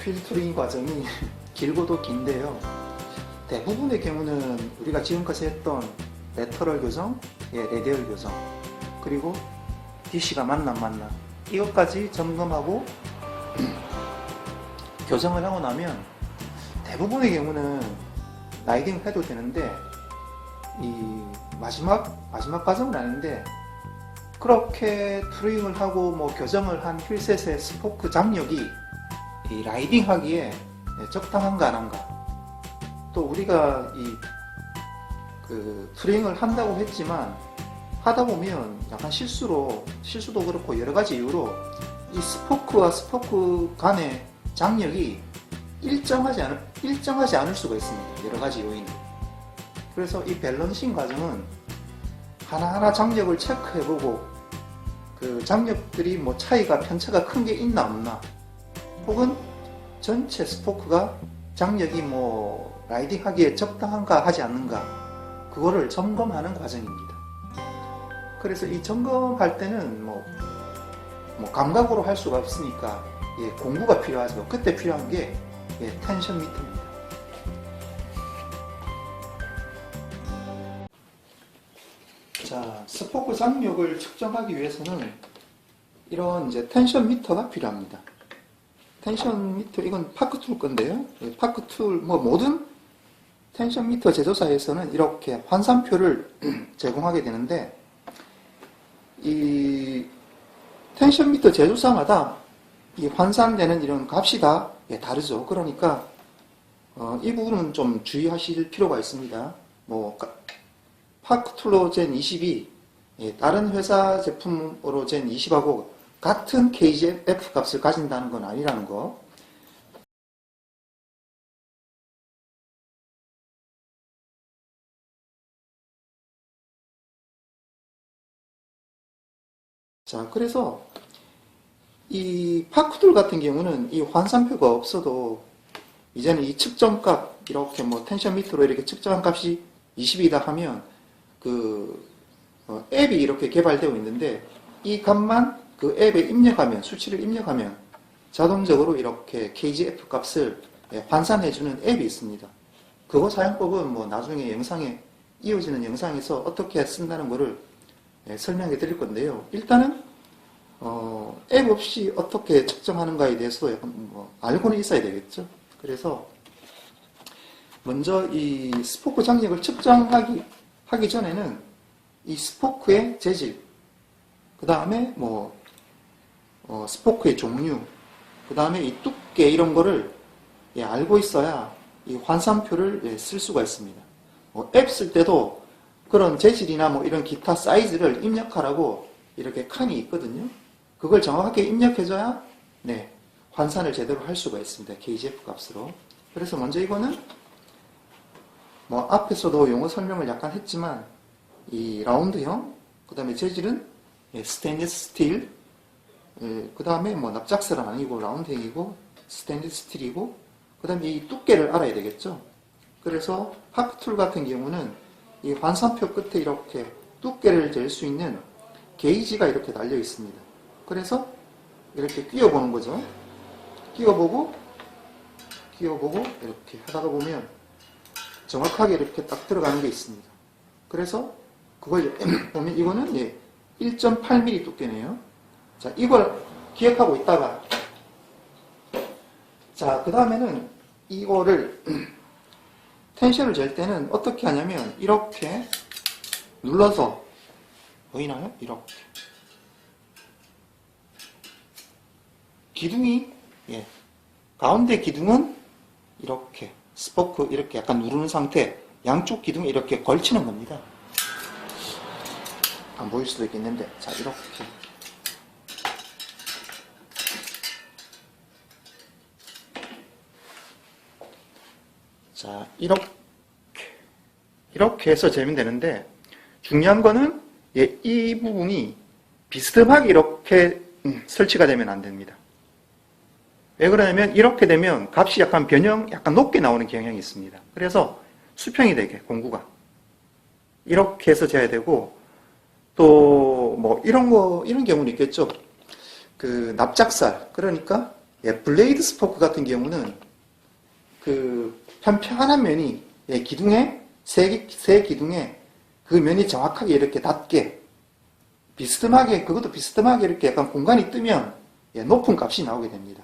필터링 과정이 길고도 긴데요. 대부분의 경우는 우리가 지금까지 했던 레터럴 교정, 예, 레디얼 교정, 그리고 DC가 맞나 안 맞나 이것까지 점검하고 교정을 하고 나면 대부분의 경우는 라이딩 해도 되는데 이 마지막 마지막 과정은 아닌데 그렇게 트링을 하고 뭐 교정을 한 휠셋의 스포크 장력이 이 라이딩 하기에 적당한가 안 한가 또 우리가 이 그 트링을 한다고 했지만 하다 보면 약간 실수로 실수도 그렇고 여러 가지 이유로 이 스포크와 스포크 간의 장력이 일정하지 않을 일정하지 않을 수가 있습니다. 여러 가지 요인이. 그래서 이 밸런싱 과정은 하나하나 장력을 체크해보고 그 장력들이 뭐 차이가 편차가 큰 게 있나 없나 혹은 전체 스포크가 장력이 뭐 라이딩 하기에 적당한가 하지 않는가 그거를 점검하는 과정입니다. 그래서 이 점검할 때는 뭐, 뭐 감각으로 할 수가 없으니까 예, 공부가 필요하죠. 그때 필요한 게 예, 텐션 미터입니다. 자, 스포크 장력을 측정하기 위해서는 이런 이제 텐션 미터가 필요합니다. 텐션 미터 이건 파크 툴 건데요. 예, 파크 툴뭐 모든 텐션 미터 제조사에서는 이렇게 환산표를 제공하게 되는데 이 텐션 미터 제조사마다 이 환산되는 이런 값이 다 예, 다르죠. 그러니까 어, 이 부분은 좀 주의하실 필요가 있습니다. 뭐 파크 툴로 젠 20이 예, 다른 회사 제품으로 젠 20하고 같은 KGF 값을 가진다는 건 아니라는 거. 자, 그래서 이 파크툴 같은 경우는 이 환산표가 없어도 이제는 이 측정값 이렇게 뭐 텐션 미터로 이렇게 측정한 값이 20이다 하면 그 어, 앱이 이렇게 개발되어 있는데 이 값만 그 앱에 입력하면 수치를 입력하면 자동적으로 이렇게 KGF 값을 예, 환산해주는 앱이 있습니다. 그거 사용법은 뭐 나중에 영상에 이어지는 영상에서 어떻게 쓴다는 거를 예, 설명해 드릴 건데요. 일단은 어, 앱 없이 어떻게 측정하는가에 대해서 약간 뭐 알고는 있어야 되겠죠. 그래서 먼저 이 스포크 장력을 측정하기 하기 전에는 이 스포크의 재질, 그 다음에 뭐 어, 스포크의 종류, 그 다음에 이 두께 이런 거를 예, 알고 있어야 이 환산표를 예, 쓸 수가 있습니다. 뭐 앱 쓸 때도 그런 재질이나 뭐 이런 기타 사이즈를 입력하라고 이렇게 칸이 있거든요. 그걸 정확하게 입력해줘야 네, 환산을 제대로 할 수가 있습니다. KGF 값으로. 그래서 먼저 이거는 뭐 앞에서도 용어 설명을 약간 했지만 이 라운드형, 그 다음에 재질은 예, 스테인리스 스틸, 그 다음에 뭐 납작설은 아니고 라운드형이고 스테인리스 스틸이고 그 다음에 이 두께를 알아야 되겠죠. 그래서 하프툴 같은 경우는 이 환산표 끝에 이렇게 두께를 잴 수 있는 게이지가 이렇게 달려 있습니다. 그래서 이렇게 끼워보는 거죠. 끼워보고, 끼워보고, 이렇게 하다가 보면 정확하게 이렇게 딱 들어가는 게 있습니다. 그래서 그걸 보면 이거는 예, 1.8mm 두께네요. 자, 이걸 기억하고 있다가. 자, 그 다음에는 이거를 텐션을 잴 때는 어떻게 하냐면 이렇게 눌러서 보이나요? 이렇게. 기둥이 예, 가운데 기둥은 이렇게 스포크 이렇게 약간 누르는 상태 양쪽 기둥이 이렇게 걸치는 겁니다. 안 보일 수도 있겠는데. 자 이렇게 자 이렇게 이렇게 해서 재면 되는데 중요한 거는 예, 이 부분이 비스듬하게 이렇게 음, 설치가 되면 안 됩니다. 왜 그러냐면 이렇게 되면 값이 약간 변형, 약간 높게 나오는 경향이 있습니다. 그래서 수평이 되게 공구가 이렇게 해서 재야 되고 또 뭐 이런 거 이런 경우는 있겠죠. 그 납작살 그러니까 예, 블레이드 스포크 같은 경우는 그 편편한 면이 예, 기둥에 세, 기- 세 기둥에 그 면이 정확하게 이렇게 닿게 비스듬하게 그것도 비스듬하게 이렇게 약간 공간이 뜨면 예, 높은 값이 나오게 됩니다.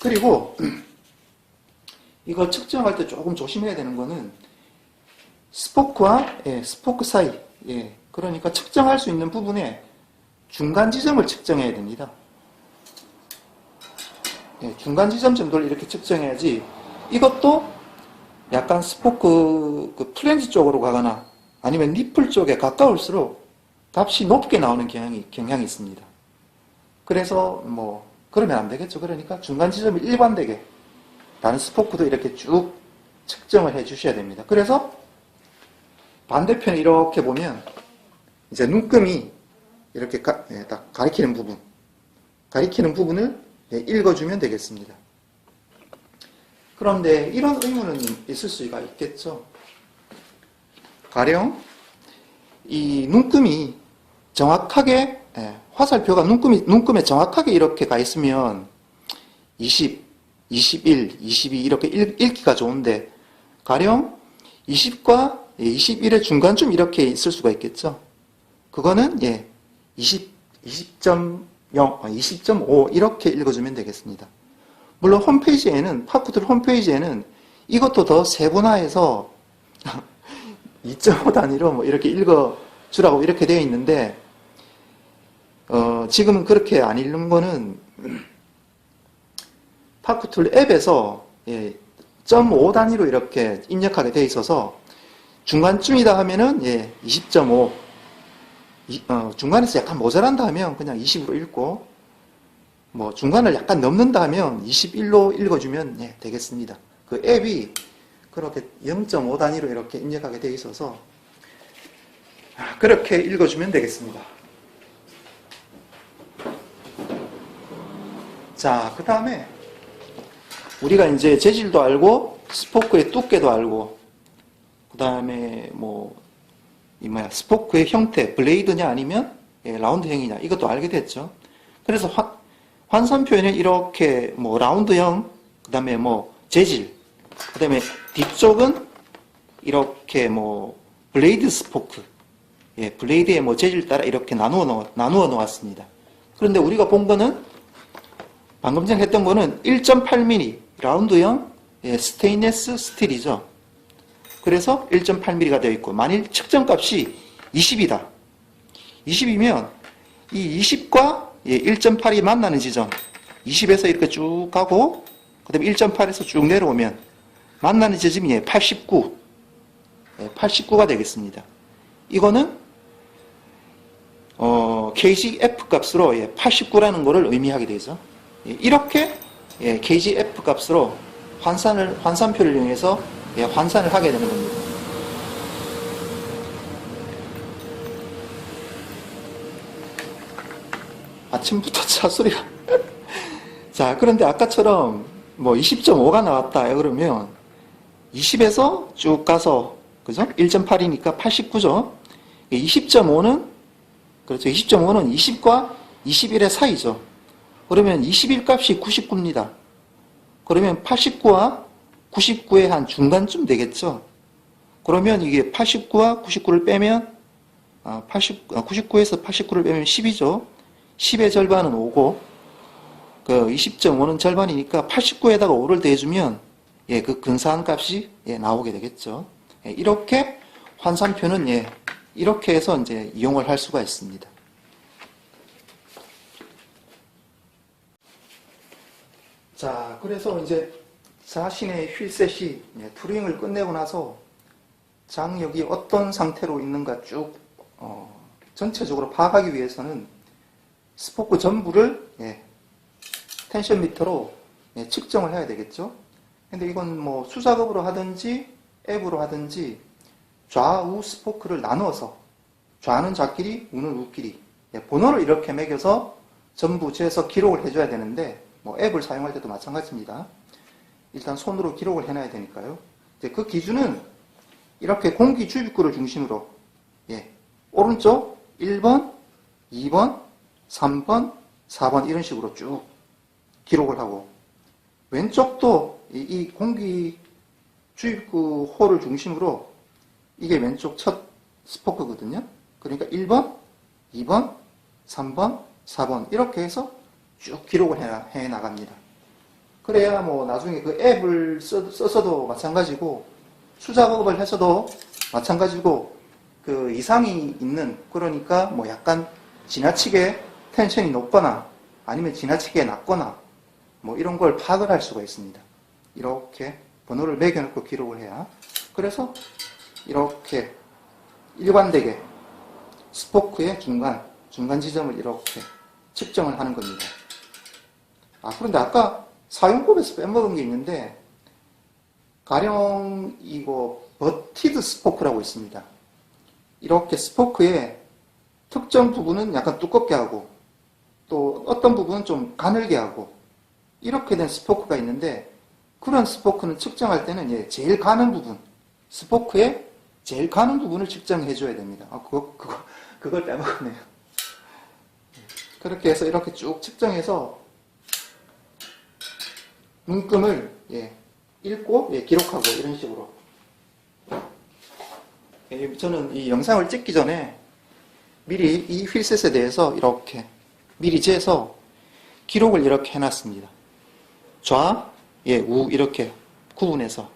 그리고 이거 측정할 때 조금 조심해야 되는 거는 스포크와 예, 스포크 사이 예, 그러니까 측정할 수 있는 부분에 중간 지점을 측정해야 됩니다. 예, 중간 지점 정도를 이렇게 측정해야지 이것도 약간 스포크 그 플랜지 쪽으로 가거나 아니면 니플 쪽에 가까울수록 값이 높게 나오는 경향이, 경향이 있습니다. 그래서 뭐 그러면 안 되겠죠. 그러니까 중간 지점을 일관되게 다른 스포크도 이렇게 쭉 측정을 해 주셔야 됩니다. 그래서 반대편에 이렇게 보면 이제 눈금이 이렇게 가, 예, 딱 가리키는 부분 가리키는 부분을 예, 읽어주면 되겠습니다. 그런데 이런 의문은 있을 수가 있겠죠. 가령 이 눈금이 정확하게 예, 화살표가 눈금이 눈금에 정확하게 이렇게 가 있으면 20, 21, 22 이렇게 읽, 읽기가 좋은데 가령 20과 21의 중간쯤 이렇게 있을 수가 있겠죠. 그거는 예 20, 20.0, 20.5 이렇게 읽어주면 되겠습니다. 물론 홈페이지에는 파쿠들 홈페이지에는 이것도 더 세분화해서 2.5 단위로 뭐 이렇게 읽어 주라고 이렇게 되어 있는데 어, 지금은 그렇게 안 읽는 거는 파쿠툴 앱에서 예, 0.5 단위로 이렇게 입력하게 되어 있어서 중간쯤이다 하면은 예, 20.5 이- 어, 중간에서 약간 모자란다 하면 그냥 20으로 읽고 뭐 중간을 약간 넘는다 하면 21로 읽어주면 예, 되겠습니다. 그 앱이 그렇게 0.5 단위로 이렇게 입력하게 되어 있어서 아, 그렇게 읽어주면 되겠습니다. 자, 그 다음에 우리가 이제 재질도 알고 스포크의 두께도 알고 그 다음에 뭐 이 뭐야 스포크의 형태 블레이드냐 아니면 예, 라운드형이냐 이것도 알게 됐죠. 그래서 환, 환산 표현은 이렇게 뭐 라운드형 그 다음에 뭐 재질 그 다음에 뒤쪽은 이렇게 뭐 블레이드 스포크 예, 블레이드의 뭐 재질 따라 이렇게 나누어 놓, 나누어 놓았습니다. 그런데 우리가 본 거는 방금 전에 했던 거는 1.8mm 라운드형 예, 스테인레스 스틸이죠. 그래서 1.8mm가 되어 있고 만일 측정값이 20이다. 20이면 이 20과 1.8이 만나는 지점 20에서 이렇게 쭉 가고 그 다음에 1.8에서 쭉 내려오면 만나는 지점이 89 89가 되겠습니다. 이거는 어, KGF 값으로 89라는 것을 의미하게 되죠. 예, 이렇게 예, KGF 값으로 환산을 환산표를 이용해서 예, 환산을 하게 되는 겁니다. 아침부터 차 소리가. 자, 그런데 아까처럼 뭐 20.5가 나왔다. 그러면 20에서 쭉 가서, 그죠? 1.8이니까 89죠? 20.5는, 그렇죠. 20.5는 20과 21의 사이죠. 그러면 21 값이 99입니다. 그러면 89와 99의 한 중간쯤 되겠죠? 그러면 이게 89와 99를 빼면, 아, 80, 99에서 89를 빼면 10이죠? 10의 절반은 5고, 그 20.5는 절반이니까 89에다가 5를 더해주면, 예, 그 근사한 값이, 예, 나오게 되겠죠? 예, 이렇게 환산표는, 예, 이렇게 해서 이제 이용을 할 수가 있습니다. 자, 그래서 이제 자신의 휠셋이 예, 투링을 끝내고 나서 장력이 어떤 상태로 있는가 쭉 어, 전체적으로 파악하기 위해서는 스포크 전부를 예, 텐션 미터로 예, 측정을 해야 되겠죠. 근데 이건 뭐 수작업으로 하든지 앱으로 하든지 좌우 스포크를 나누어서 좌는 좌끼리, 우는 우끼리 예, 번호를 이렇게 매겨서 전부 재서 기록을 해줘야 되는데 뭐 앱을 사용할 때도 마찬가지입니다. 일단 손으로 기록을 해놔야 되니까요. 이제 그 기준은 이렇게 공기 주입구를 중심으로 예, 오른쪽 1번, 2번, 3번, 4번 이런 식으로 쭉 기록을 하고 왼쪽도 이, 이 공기 주입구 홀을 중심으로 이게 왼쪽 첫 스포크거든요. 그러니까 1번, 2번, 3번, 4번 이렇게 해서 쭉 기록을 해, 해 나갑니다. 그래야 뭐 나중에 그 앱을 써, 써서도 마찬가지고 수작업을 해서도 마찬가지고 그 이상이 있는 그러니까 뭐 약간 지나치게 텐션이 높거나 아니면 지나치게 낮거나 뭐 이런 걸 파악을 할 수가 있습니다. 이렇게 번호를 매겨놓고 기록을 해야 그래서 이렇게 일관되게 스포크의 중간 중간 지점을 이렇게 측정을 하는 겁니다. 아 그런데 아까 사용법에서 빼먹은 게 있는데 가령 이거 버티드 스포크라고 있습니다. 이렇게 스포크의 특정 부분은 약간 두껍게 하고 또 어떤 부분은 좀 가늘게 하고 이렇게 된 스포크가 있는데 그런 스포크는 측정할 때는 예, 제일 가는 부분 스포크의 제일 가는 부분을 측정해 줘야 됩니다. 아 그거 그거 그걸 빼먹었네요. 그렇게 해서 이렇게 쭉 측정해서 문금을 예, 읽고 예, 기록하고 이런 식으로 예, 저는 이 영상을 찍기 전에 미리 이 휠셋에 대해서 이렇게 미리 재서 기록을 이렇게 해놨습니다. 좌, 예, 우 이렇게 구분해서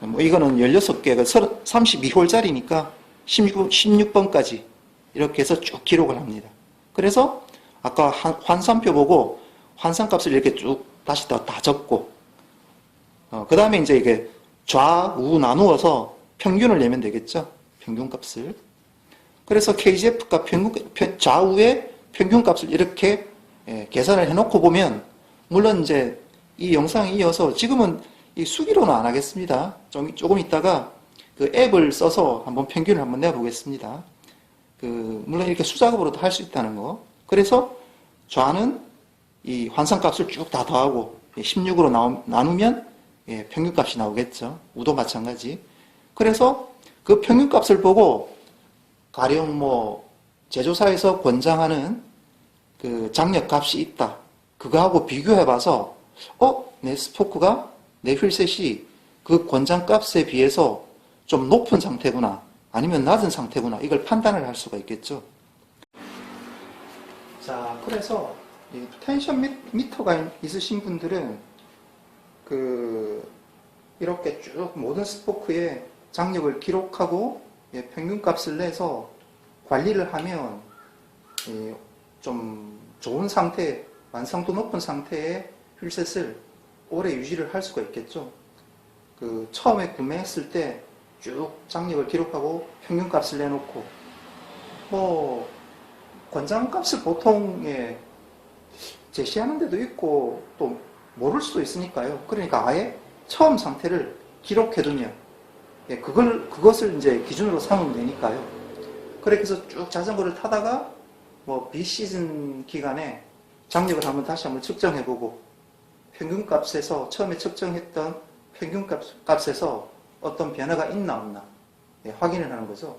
뭐 이거는 16개가 32홀짜리니까 16, 16번까지 이렇게 해서 쭉 기록을 합니다. 그래서 아까 한- 환산표 보고 환산값을 이렇게 쭉 다시 다, 다 적고 그 다음에 이제 이게 좌우 나누어서 평균을 내면 되겠죠. 평균값을. 그래서 KGF값 평균, 평- 좌우의 평균값을 이렇게 예, 계산을 해놓고 보면 물론 이제 이 영상에 이어서 지금은 이 수기로는 안 하겠습니다. 좀, 조금 있다가 그 앱을 써서 한번 평균을 한번 내보겠습니다. 그, 물론 이렇게 수작업으로도 할 수 있다는 거. 그래서 좌는 이 환산값을 쭉 다 더하고 16으로 나누면 예, 평균값이 나오겠죠. 우도 마찬가지. 그래서 그 평균값을 보고 가령 뭐 제조사에서 권장하는 그 장력 값이 있다. 그거하고 비교해봐서 어? 내 스포크가 내 휠셋이 그 권장 값에 비해서 좀 높은 상태구나. 아니면 낮은 상태구나. 이걸 판단을 할 수가 있겠죠. 자, 그래서 이 텐션 미- 미터가 있으신 분들은 그 이렇게 쭉 모든 스포크의 장력을 기록하고 예, 평균값을 내서 관리를 하면 예, 좀 좋은 상태, 완성도 높은 상태의 휠셋을 오래 유지를 할 수가 있겠죠. 그 처음에 구매했을 때 쭉 장력을 기록하고 평균값을 내놓고 뭐 권장값을 보통 예, 제시하는 데도 있고 또 모를 수도 있으니까요. 그러니까 아예 처음 상태를 기록해두면 예, 그걸 그것을 이제 기준으로 삼으면 되니까요. 그렇게 해서 쭉 자전거를 타다가 뭐 비시즌 기간에 장력을 한번 다시 한번 측정해보고 평균값에서 처음에 측정했던 평균값 값에서 어떤 변화가 있나 없나 예, 확인을 하는 거죠.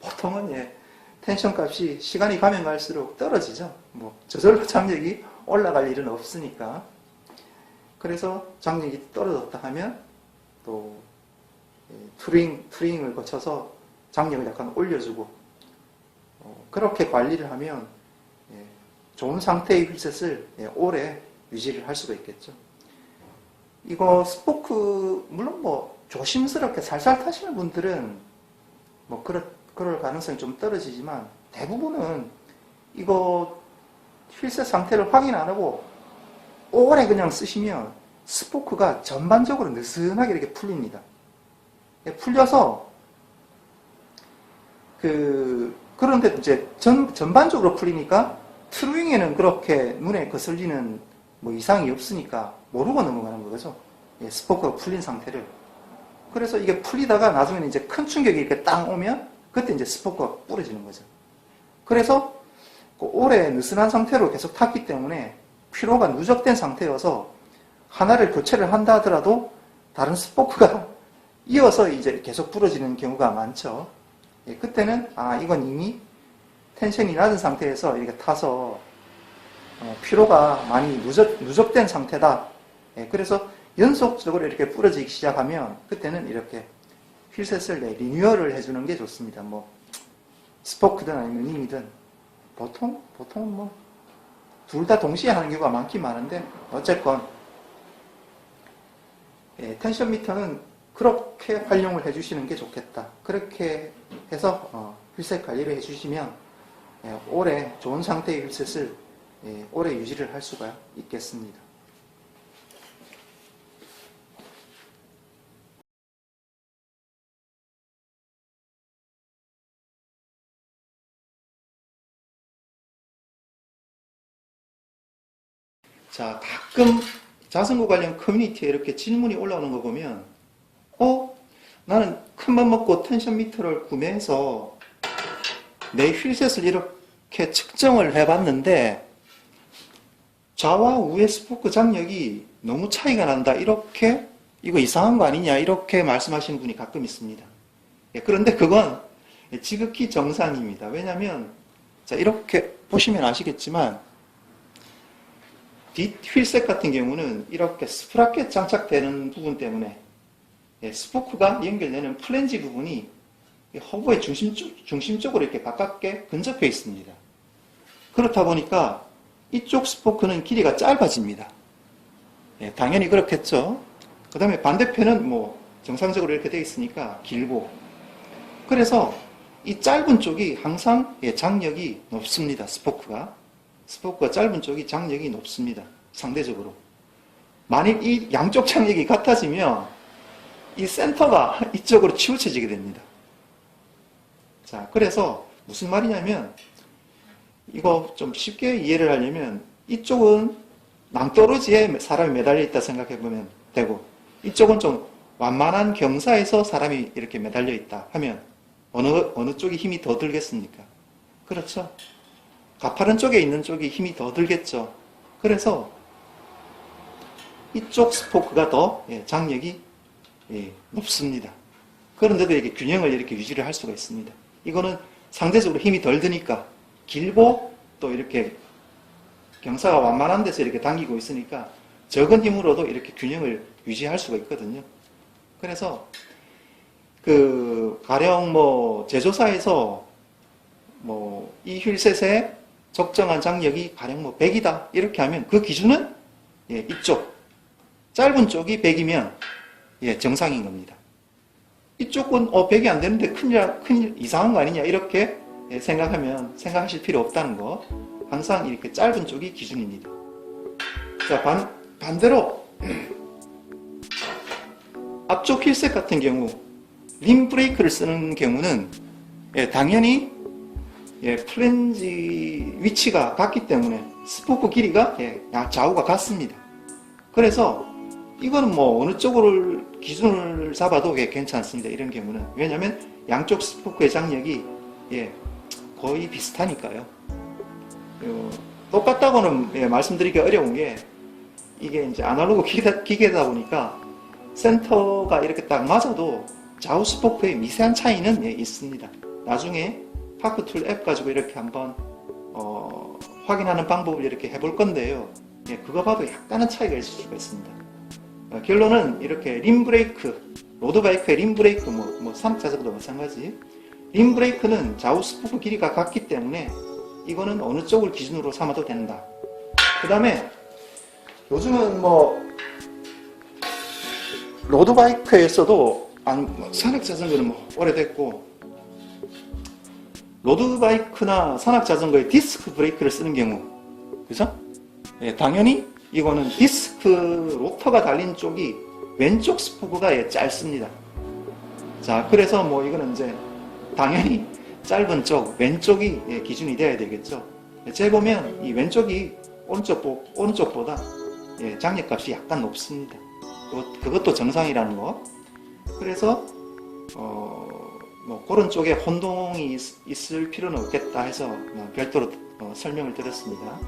보통은 예, 텐션 값이 시간이 가면 갈수록 떨어지죠. 뭐 저절로 장력이 올라갈 일은 없으니까. 그래서 장력이 떨어졌다 하면 또 예, 투링 투링을 거쳐서 장력을 약간 올려주고 어, 그렇게 관리를 하면 예, 좋은 상태의 휠셋을 예, 오래 유지를 할 수가 있겠죠. 이거 스포크 물론 뭐 조심스럽게 살살 타시는 분들은 뭐 그럴, 그럴 가능성이 좀 떨어지지만 대부분은 이거 휠셋 상태를 확인 안 하고 오래 그냥 쓰시면 스포크가 전반적으로 느슨하게 이렇게 풀립니다. 예, 풀려서 그 그런데 이제 전 전반적으로 풀리니까 트루잉에는 그렇게 눈에 거슬리는 뭐 이상이 없으니까 모르고 넘어가는 거죠. 예, 스포크가 풀린 상태를. 그래서 이게 풀리다가 나중에는 이제 큰 충격이 이렇게 땅 오면 그때 이제 스포크가 부러지는 거죠. 그래서 그 오래 느슨한 상태로 계속 탔기 때문에 피로가 누적된 상태여서 하나를 교체를 한다 하더라도 다른 스포크가 이어서 이제 계속 부러지는 경우가 많죠. 예, 그때는 아 이건 이미 텐션이 낮은 상태에서 이렇게 타서 어, 피로가 많이 누적, 누적된 상태다. 예, 그래서 연속적으로 이렇게 부러지기 시작하면 그때는 이렇게 휠셋을 네, 리뉴얼을 해주는 게 좋습니다. 뭐 스포크든 아니면 링이든 보통 보통 뭐 둘 다 동시에 하는 경우가 많긴 많은데 어쨌건 예, 텐션 미터는 그렇게 활용을 해주시는 게 좋겠다. 그렇게 해서 어, 휠셋 관리를 해주시면 예, 오래 좋은 상태의 휠셋을 예, 오래 유지를 할 수가 있겠습니다. 자, 가끔 자전거 관련 커뮤니티에 이렇게 질문이 올라오는 거 보면, 어? 나는 큰 맘 먹고 텐션 미터를 구매해서 내 휠셋을 이렇게 측정을 해봤는데, 좌와 우의 스포크 장력이 너무 차이가 난다. 이렇게, 이거 이상한 거 아니냐. 이렇게 말씀하시는 분이 가끔 있습니다. 예, 그런데 그건 지극히 정상입니다. 왜냐면, 자, 이렇게 보시면 아시겠지만, 뒷 휠셋 같은 경우는 이렇게 스프라켓 장착되는 부분 때문에 예, 스포크가 연결되는 플랜지 부분이 이 허브의 중심, 쪽- 중심 쪽으로 이렇게 가깝게 근접해 있습니다. 그렇다 보니까 이쪽 스포크는 길이가 짧아집니다. 예, 당연히 그렇겠죠. 그 다음에 반대편은 뭐 정상적으로 이렇게 되어 있으니까 길고 그래서 이 짧은 쪽이 항상 예, 장력이 높습니다. 스포크가. 스포크가 짧은 쪽이 장력이 높습니다. 상대적으로. 만일 이 양쪽 장력이 같아지면 이 센터가 이쪽으로 치우쳐지게 됩니다. 자, 그래서 무슨 말이냐면 이거 좀 쉽게 이해를 하려면 이쪽은 낭떠러지에 사람이 매달려 있다 생각해 보면 되고 이쪽은 좀 완만한 경사에서 사람이 이렇게 매달려 있다 하면 어느 어느 쪽이 힘이 더 들겠습니까? 그렇죠. 가파른 쪽에 있는 쪽이 힘이 더 들겠죠. 그래서 이쪽 스포크가 더 예, 장력이 예, 높습니다. 그런데도 이렇게 균형을 이렇게 유지를 할 수가 있습니다. 이거는 상대적으로 힘이 덜 드니까 길고 또 이렇게 경사가 완만한 데서 이렇게 당기고 있으니까 적은 힘으로도 이렇게 균형을 유지할 수가 있거든요. 그래서 그 가령 뭐 제조사에서 뭐 이 휠셋의 적정한 장력이 가령 뭐 100이다 이렇게 하면 그 기준은 예, 이쪽 짧은 쪽이 100이면 예, 정상인 겁니다. 이쪽은 어 100이 안 되는데 큰일 큰일 이상한 거 아니냐 이렇게 예, 생각하면 생각하실 필요 없다는 거 항상 이렇게 짧은 쪽이 기준입니다. 자 반, 반대로 앞쪽 휠셋 같은 경우 림 브레이크를 쓰는 경우는 예, 당연히 예, 플랜지 위치가 같기 때문에 스포크 길이가 예, 야- 좌우가 같습니다. 그래서 이거는 뭐 어느 쪽을 기준을 잡아도 예, 괜찮습니다. 이런 경우는 왜냐하면 양쪽 스포크의 장력이 예, 거의 비슷하니까요. 어, 똑같다고는 예, 말씀드리기 어려운 게 이게 이제 아날로그 기계다, 기계다 보니까 센터가 이렇게 딱 맞아도 좌우 스포크의 미세한 차이는 예, 있습니다. 나중에 파크툴 앱 가지고 이렇게 한번 어, 확인하는 방법을 이렇게 해볼 건데요. 예, 그거 봐도 약간은 차이가 있을 수가 있습니다. 어, 결론은 이렇게 림 브레이크, 로드바이크의 림 브레이크, 뭐, 뭐 산악자전거도 마찬가지. 림 브레이크는 좌우 스포크 길이가 같기 때문에 이거는 어느 쪽을 기준으로 삼아도 된다. 그 다음에 요즘은 뭐 로드바이크에서도 안, 뭐 산악 자전거는 뭐 오래됐고 로드바이크나 산악 자전거에 디스크 브레이크를 쓰는 경우 그죠? 예, 당연히 이거는 디스크 로터가 달린 쪽이 왼쪽 스포크가 예, 짧습니다. 자, 그래서 뭐 이거는 이제 당연히 짧은 쪽, 왼쪽이 예, 기준이 돼야 되겠죠. 제 보면 이 왼쪽이 오른쪽, 보- 오른쪽보다 예, 장력값이 약간 높습니다. 그것, 그것 도 정상이라는 거. 그래서 어, 뭐 그런 쪽에 혼동이 있, 을 필요는 없겠다 해서 어, 별도로 어, 설명을 드렸습니다.